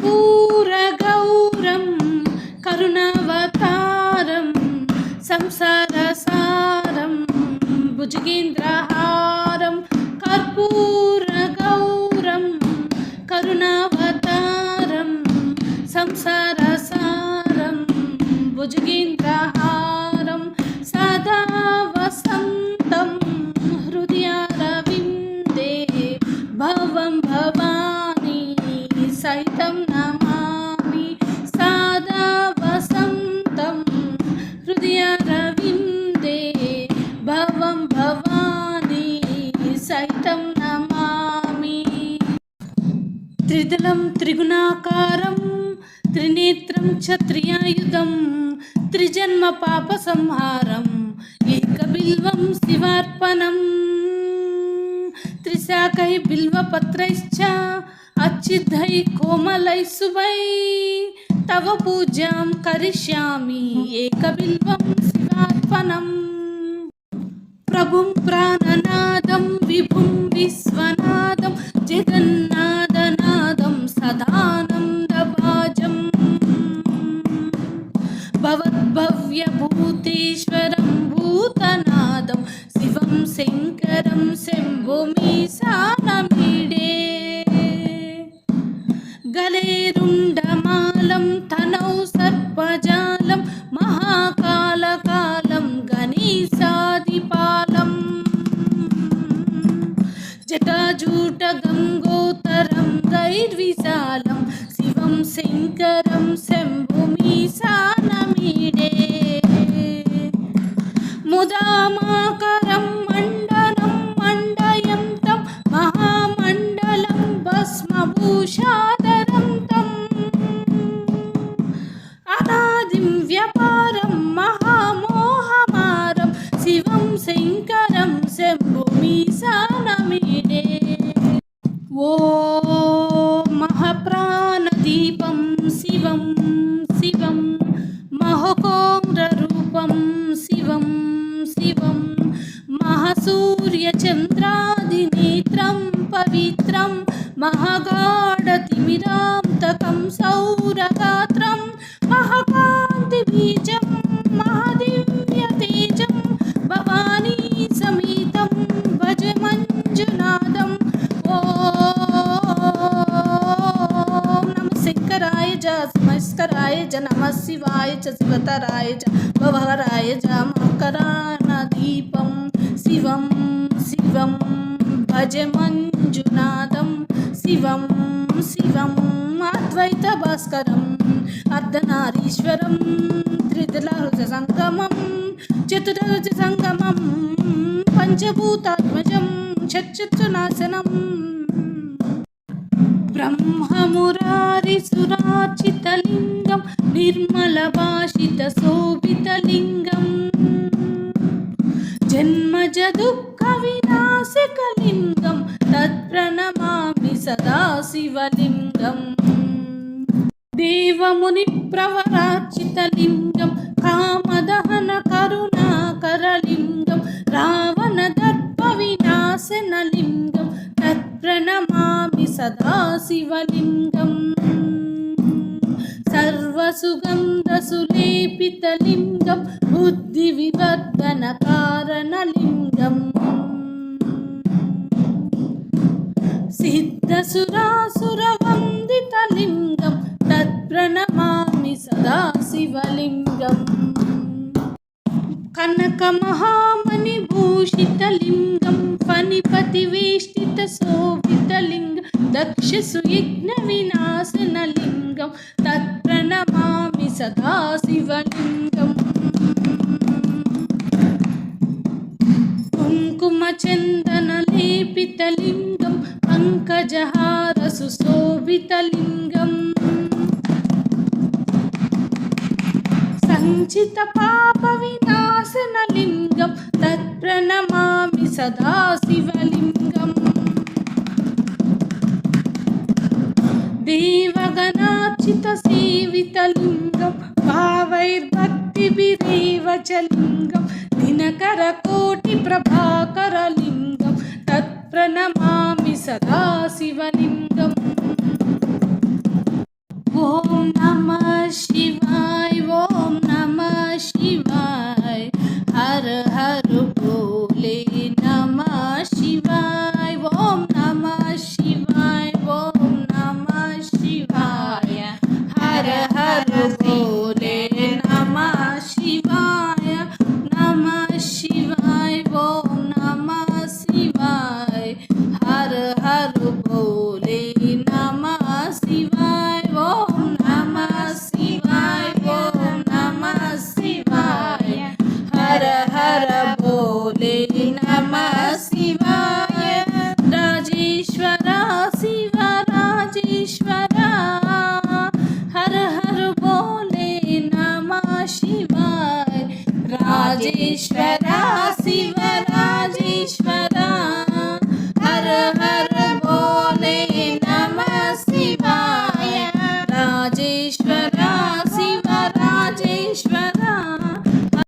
कर्पूरगौरं करुणावतारं संसारसारं भुजगेन्द्रहारं कर्पूरगौरं करुणावतारं संसारसारं भुजगेन्द्रहारं త్రిగుణాకారం త్రినేత్రం క్షత్రియాయుధం త్రిజన్మ పాప సంహారం ఏకబిల్వం శివార్పణం. త్రిశాఖై బిల్వపత్రైశ్చ అచ్చిద్ధై కోమలై శుభై తవ పూజాం కరిష్యామి ఏకబిల్వం శివార్పణం. ప్రభుం ప్రాణనాదం విభుం విశ్వనాదం జగన్ భవద్భవ్యభూతేశ్వరం భూతనాదం శివం శంకరం శంభుమీశానమీడే లోకోమ్రూపం శివం శివం మహసూర్యచంద్రాదినేత్రం పవిత్రం మహగాఢతిమిరాంతకం సౌరగాత్రం మహాకాంతిబీజం మహదివ్యతేజం భవానీ సమేతం భజ మంజునాదం ఓ నమ శంకరాయ జాస్ నమస్కరాయ జ నమ శివాయ చ శివతరాయ చ భవహరాయ జ మకరాన దీపం శివం శివం భజ మంజునాథం శివం శివం అద్వైత భాస్కరం అర్ధనారీశ్వరం త్రిదలహృజ సంగమం చతురరుజ సంగమం పంచభూతాత్మజం చక్షునాశనం బ్రహ్మమురారిసురాచితలింగం జన్మజ దుఃఖ వినాశకలింగం తత్ప్రణమామి సదా శివలింగం. దేవముని ప్రవరాచితలింగం కామదహన కరుణాకరలింగం రావణ దర్ప సర్వసుగంధసులేపితలింగం బుద్ధి వివర్ధన కారణలింగం. సిద్ధసురాసురవందితలింగం తత్ప్రణమామి సదా శివలింగం కనక మహామణి భూషితలింగం ఫణిపతి వేష్టిత శోభితలింగం దక్ష సుయజ్ఞ వినాశనలింగం తత్ ప్రణమామి సదాశివలింగం. కుంకుమ లేపితలింగం పంకజహార సుశోభితలింగం సంచిత పాప వినాశనలింగం తత్ప్రణమామి సదాశివలింగం. దేవగణార్చిత సేవితలింగం కవచలింగం దినకర కోటి ప్రభాకరలింగం తత్ప్రణమామి సదా శివలింగం ఓం నమ శివాయ ఓ